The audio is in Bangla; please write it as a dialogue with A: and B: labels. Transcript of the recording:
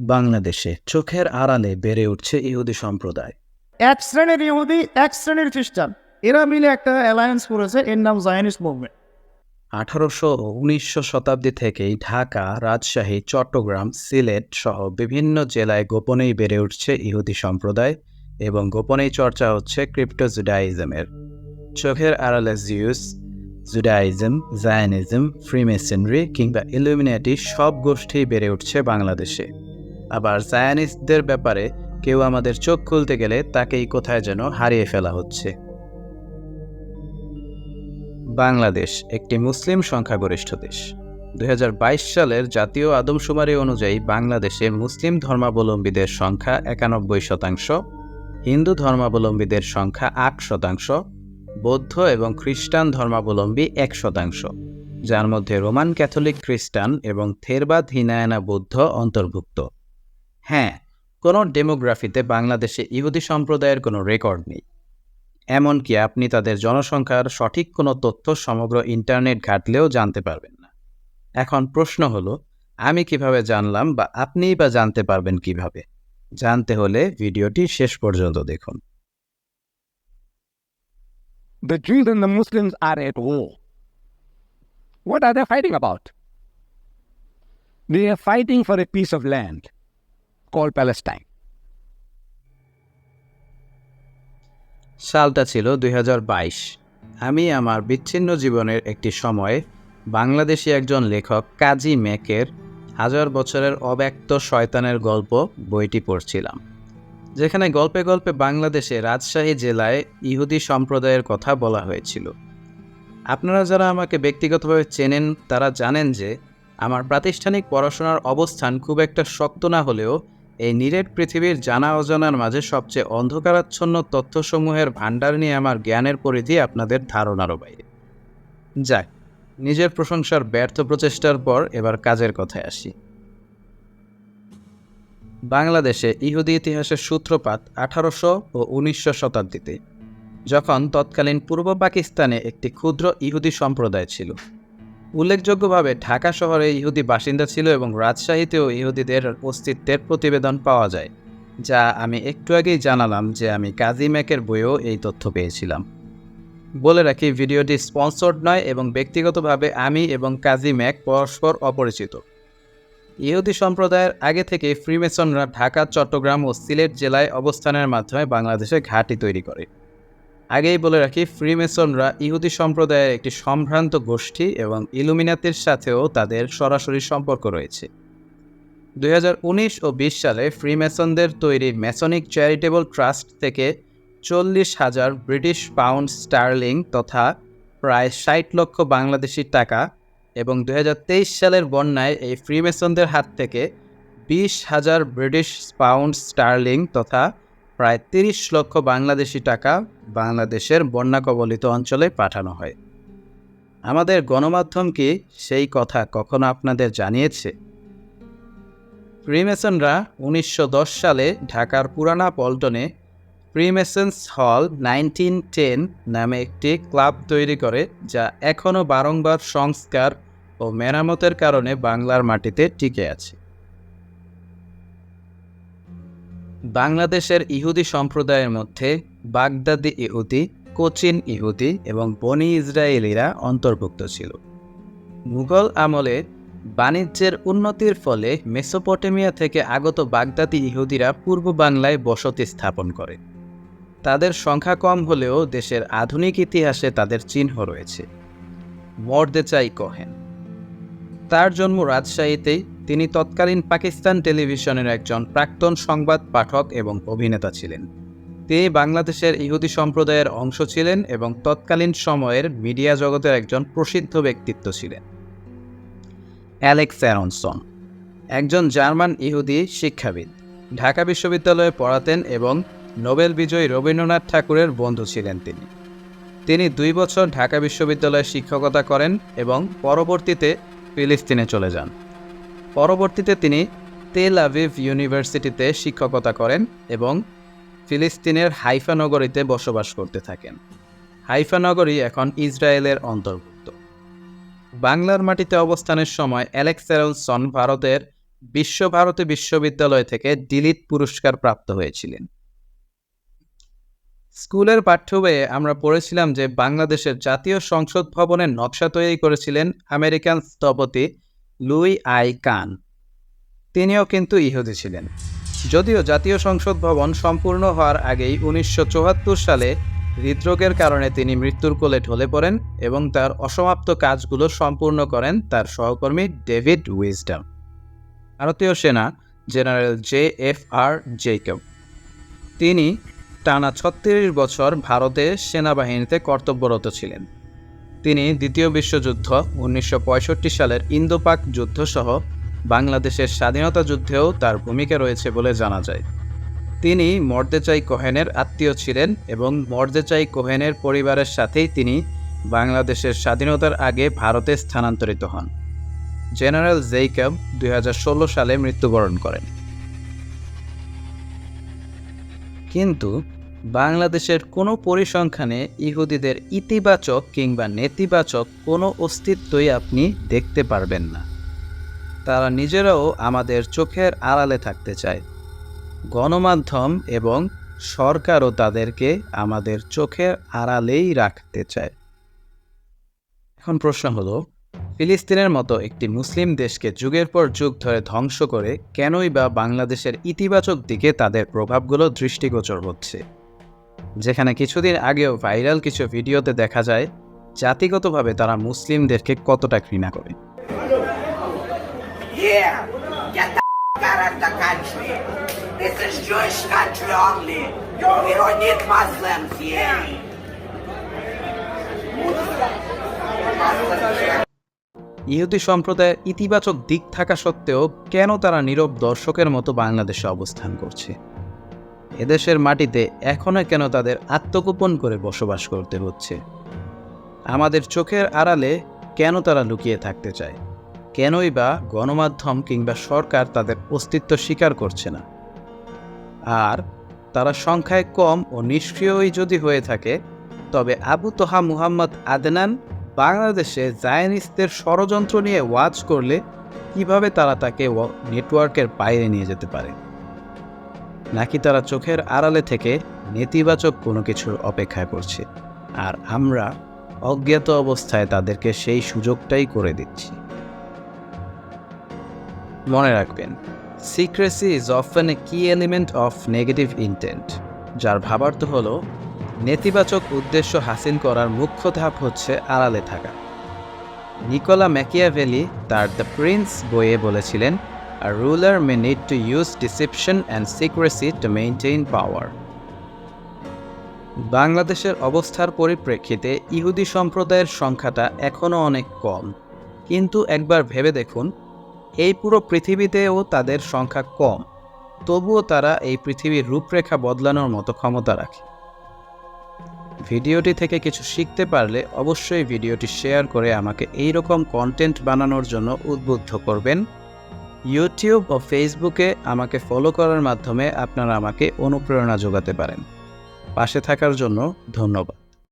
A: বাংলাদেশে চোখের আড়ালে বেড়ে উঠছে ইহুদি সম্প্রদায়।
B: এক শ্রেণির ইহুদি এক শ্রেণির খ্রিস্টান। এরা মিলে একটা অ্যালায়েন্স করেছে এর নাম জায়নিস্ট মুভমেন্ট
A: আঠারোশো উনিশশো শতাব্দী থেকেই ঢাকা রাজশাহী চট্টগ্রাম সিলেট সহ বিভিন্ন জেলায় গোপনেই বেড়ে উঠছে ইহুদি সম্প্রদায় এবং গোপনেই চর্চা হচ্ছে ক্রিপ্টো জুডাইজমের। চোখের আড়ালে জিউস জুডাইজম জায়নিজম ফ্রিমেসেনরি কিংবা ইলুমিনেটি সব গোষ্ঠী বেড়ে উঠছে বাংলাদেশে। আবার জায়ানিস্টদের ব্যাপারে কেউ আমাদের চোখ খুলতে গেলে তাকেই কোথায় যেন হারিয়ে ফেলা হচ্ছে। বাংলাদেশ একটি মুসলিম সংখ্যাগরিষ্ঠ দেশ। দু হাজার বাইশ সালের জাতীয় আদমশুমারি অনুযায়ী বাংলাদেশে মুসলিম ধর্মাবলম্বীদের সংখ্যা একানব্বই শতাংশ, হিন্দু ধর্মাবলম্বীদের সংখ্যা আট শতাংশ, বৌদ্ধ এবং খ্রিস্টান ধর্মাবলম্বী এক শতাংশ, যার মধ্যে রোমান ক্যাথলিক খ্রিস্টান এবং থেরবাদ হিনায়ানা বৌদ্ধ অন্তর্ভুক্ত। হ্যাঁ কোনো ডেমোগ্রাফিতে বাংলাদেশে ইহুদি সম্প্রদায়ের কোনো রেকর্ড নেই। এমনকি আপনি তাদের জনসংখ্যার সঠিক কোনো তথ্য সমগ্র ইন্টারনেট ঘাটলেও জানতে পারবেন না। এখন প্রশ্ন হলো, আমি কীভাবে জানলাম বা আপনিই বা জানতে পারবেন কীভাবে? জানতে হলে ভিডিওটি শেষ পর্যন্ত দেখুন।
C: The Jews and the Muslims are at war. What are they fighting about? They are fighting for a piece of land. Called Palestine.
A: সালটা ছিল দু হাজার বাইশ আমি আমার বিচ্ছিন্ন জীবনের একটি সময়ে বাংলাদেশি একজন লেখক কাজী মেকের হাজার বছরের অব্যক্ত শয়তানের গল্প বইটি পড়ছিলাম, যেখানে গল্পে গল্পে বাংলাদেশে রাজশাহী জেলায় ইহুদি সম্প্রদায়ের কথা বলা হয়েছিল আপনারা যারা আমাকে ব্যক্তিগতভাবে চেনেন, তারা জানেন যে আমার প্রাতিষ্ঠানিক পড়াশোনার অবস্থান খুব একটা শক্ত না হলেও এই নিরেট পৃথিবীর জানা অজানার মাঝে সবচেয়ে অন্ধকারাচ্ছন্ন তথ্যসমূহের ভাণ্ডার নিয়ে আমার জ্ঞানের পরিধি আপনাদের ধারণারও বাইরে। যাক নিজের প্রশংসার ব্যর্থ প্রচেষ্টার পর এবার কাজের কথায় আসি। বাংলাদেশে ইহুদি ইতিহাসের সূত্রপাত আঠারোশো ও উনিশশো শতাব্দীতে, যখন তৎকালীন পূর্ব পাকিস্তানে একটি ক্ষুদ্র ইহুদি সম্প্রদায় ছিল। উল্লেখযোগ্যভাবে ঢাকা শহরে ইহুদি বাসিন্দা ছিল এবং রাজশাহীতেও ইহুদিদের অস্তিত্বের প্রতিবেদন পাওয়া যায়, যা আমি একটু আগেই জানালাম যে আমি কাজী ম্যাকের বইয়েও এই তথ্য পেয়েছিলাম। বলে রাখি, ভিডিওটি স্পন্সর্ড নয় এবং ব্যক্তিগতভাবে আমি এবং কাজী ম্যাক পরস্পর অপরিচিত। ইহুদি সম্প্রদায়ের আগে থেকে ফ্রিমেসনরা ঢাকা, চট্টগ্রাম ও সিলেট জেলায় অবস্থানের মাধ্যমে বাংলাদেশে ঘাঁটি তৈরি করে। আগেই বলে রাখি ফ্রিমেসনরা ইহুদি সম্প্রদায়ের একটি সম্ভ্রান্ত গোষ্ঠী এবং ইলুমিনাতির সাথেও তাদের সরাসরি সম্পর্ক রয়েছে। দু হাজার উনিশ ও বিশ সালে ফ্রিমেসনদের তৈরি মেসনিক চ্যারিটেবল ট্রাস্ট থেকে চল্লিশ হাজার ব্রিটিশ পাউন্ড স্টার্লিং তথা প্রায় ষাট লক্ষ বাংলাদেশি টাকা এবং দুহাজার তেইশ সালের বন্যায় এই ফ্রিমেসনদের হাত থেকে বিশ হাজার ব্রিটিশ পাউন্ড স্টার্লিং তথা প্রায় তিরিশ লক্ষ বাংলাদেশি টাকা বাংলাদেশের বন্যা কবলিত অঞ্চলে পাঠানো হয়। আমাদের গণমাধ্যম কি সেই কথা কখনো আপনাদের জানিয়েছে? ফ্রিমেসনরা উনিশশো সালে ঢাকার পুরানা পল্টনে ফ্রিমেসন্স হল নাইনটিন টেন নামে একটি ক্লাব তৈরি করে, যা এখনও বারংবার সংস্কার ও মেরামতের কারণে বাংলার মাটিতে টিকে আছে। বাংলাদেশের ইহুদি সম্প্রদায়ের মধ্যে বাগদাদি ইহুদি, কোচিন ইহুদি এবং বনি ইসরায়েলিরা অন্তর্ভুক্ত ছিল। মুঘল আমলে বাণিজ্যের উন্নতির ফলে মেসোপটেমিয়া থেকে আগত বাগদাদি ইহুদিরা পূর্ব বাংলায় বসতি স্থাপন করে। তাদের সংখ্যা কম হলেও দেশের আধুনিক ইতিহাসে তাদের চিহ্ন রয়েছে। মর্দেচাই কহেন। তার জন্ম রাজশাহীতেই তিনি তৎকালীন পাকিস্তান টেলিভিশনের একজন প্রাক্তন সংবাদ পাঠক এবং অভিনেতা ছিলেন। তিনি বাংলাদেশের ইহুদি সম্প্রদায়ের অংশ ছিলেন এবং তৎকালীন সময়ের মিডিয়া জগতের একজন প্রসিদ্ধ ব্যক্তিত্ব ছিলেন। অ্যালেক্স অ্যারনসন, একজন জার্মান ইহুদি শিক্ষাবিদ, ঢাকা বিশ্ববিদ্যালয়ে পড়াতেন এবং নোবেল বিজয়ী রবীন্দ্রনাথ ঠাকুরের বন্ধু ছিলেন তিনি। তিনি দুই বছর ঢাকা বিশ্ববিদ্যালয়ে শিক্ষকতা করেন এবং পরবর্তীতে ফিলিস্তিনে চলে যান। পরবর্তীতে তিনি তেল আভিভ ইউনিভার্সিটিতে শিক্ষকতা করেন এবং ফিলিস্তিনের হাইফা নগরীতে বসবাস করতে থাকেন। হাইফা নগরী এখন ইসরায়েলের অন্তর্ভুক্ত। বাংলার মাটিতে অবস্থানের সময় অ্যালেক্স অ্যারনসন ভারতের বিশ্বভারতী বিশ্ববিদ্যালয় থেকে ডিলিট পুরস্কার প্রাপ্ত হয়েছিলেন। স্কুলের পাঠ্য বইয়ে আমরা পড়েছিলাম যে বাংলাদেশের জাতীয় সংসদ ভবনের নকশা তৈরি করেছিলেন আমেরিকান স্থপতি লুই আই কান। তিনিও কিন্তু ইহুদি ছিলেন। যদিও জাতীয় সংসদ ভবন সম্পূর্ণ হওয়ার আগেই উনিশশো চুয়াত্তর সালে হৃদরোগের কারণে তিনি মৃত্যুর কোলে ঢলে পড়েন এবং তার অসমাপ্ত কাজগুলো সম্পূর্ণ করেন তার সহকর্মী ডেভিড উইজডাম। ভারতীয় সেনা general J F R Jacob তিনি টানা ছত্রিশ বছর ভারতে সেনাবাহিনীতে কর্তব্যরত ছিলেন। তিনি দ্বিতীয় বিশ্বযুদ্ধ উনিশশো পঁয়ষট্টি সালের ইন্দো পাক যুদ্ধ সহ বাংলাদেশের স্বাধীনতা যুদ্ধেও তার ভূমিকা রয়েছে বলে জানা যায়। তিনি মর্দেচাই কোহেনের আত্মীয় ছিলেন এবং মর্দেচাই কোহেনের পরিবারের সাথেই তিনি বাংলাদেশের স্বাধীনতার আগে ভারতে স্থানান্তরিত হন। জেনারেল জেইকব দুই সালে মৃত্যুবরণ করেন। কিন্তু বাংলাদেশের কোনো পরিসংখ্যানে ইহুদিদের ইতিবাচক কিংবা নেতিবাচক কোনো অস্তিত্বই আপনি দেখতে পারবেন না। তারা নিজেরাও আমাদের চোখের আড়ালে থাকতে চায়। গণমাধ্যম এবং সরকারও তাদেরকে আমাদের চোখের আড়ালেই রাখতে চায়। এখন প্রশ্ন হলো, ফিলিস্তিনের মতো একটি মুসলিম দেশকে যুগের পর যুগ ধরে ধ্বংস করে কেনই বা বাংলাদেশের ইতিবাচক দিকে তাদের প্রভাবগুলো দৃষ্টিগোচর হচ্ছে? যেখানে কিছুদিন আগেও ভাইরাল কিছু ভিডিওতে দেখা যায় জাতিগতভাবে তারা মুসলিমদেরকে কতটা ঘৃণা করে. ইহুদি সম্প্রদায়ের ইতিবাচক দিক থাকা সত্ত্বেও কেন তারা নীরব দর্শকের মতো বাংলাদেশে অবস্থান করছে? এদেশের মাটিতে এখনও কেন তাদের আত্মগোপন করে বসবাস করতে হচ্ছে? আমাদের চোখের আড়ালে কেন তারা লুকিয়ে থাকতে চায়? কেনই বা গণমাধ্যম কিংবা সরকার তাদের অস্তিত্ব স্বীকার করছে না? আর তারা সংখ্যায় কম ও নিষ্ক্রিয়ই যদি হয়ে থাকে, তবে আবু তোহা মুহাম্মদ আদনান বাংলাদেশে জায়নিস্টদের ষড়যন্ত্র নিয়ে ওয়াচ করলে কীভাবে তারা তাকে ওয়া- নেটওয়ার্কের বাইরে নিয়ে যেতে পারে? নাকি তারা চোখের আড়ালে থেকে নেতিবাচক কোনো কিছুর অপেক্ষা করছে আর আমরা অজ্ঞাত অবস্থায় তাদেরকে সেই সুযোগটাই করে দিচ্ছি। মনে রাখবেন সিক্রেসি ইজ অফেন এ কি এলিমেন্ট অফ নেগেটিভ ইন্টেন্ট যার ভাবার্থ হল নেতিবাচক উদ্দেশ্য হাসিল করার মুখ্য ধাপ হচ্ছে আড়ালে থাকা। নিকোলা ম্যাকিয়াভেলি তার দ্য প্রিন্স বইয়ে বলেছিলেন a ruler may need to use deception and secrecy to maintain power বাংলাদেশের অবস্থার পরিপ্রেক্ষিতে ইহুদি সম্প্রদায়ের সংখ্যাটা এখনও অনেক কম। কিন্তু একবার ভেবে দেখুন, এই পুরো পৃথিবীতেও তাদের সংখ্যা কম। তবুও তারা এই পৃথিবীর রূপরেখা বদলানোর মতো ক্ষমতা রাখে। ভিডিওটি থেকে কিছু শিখতে পারলে অবশ্যই ভিডিওটি শেয়ার করে আমাকে এই রকম কন্টেন্ট বানানোর জন্য উদ্বুদ্ধ করবেন। ইউটিউব ও ফেসবুকে আমাকে ফলো করার মাধ্যমে আপনারা আমাকে অনুপ্রেরণা যোগাতে পারেন। পাশে থাকার জন্য ধন্যবাদ।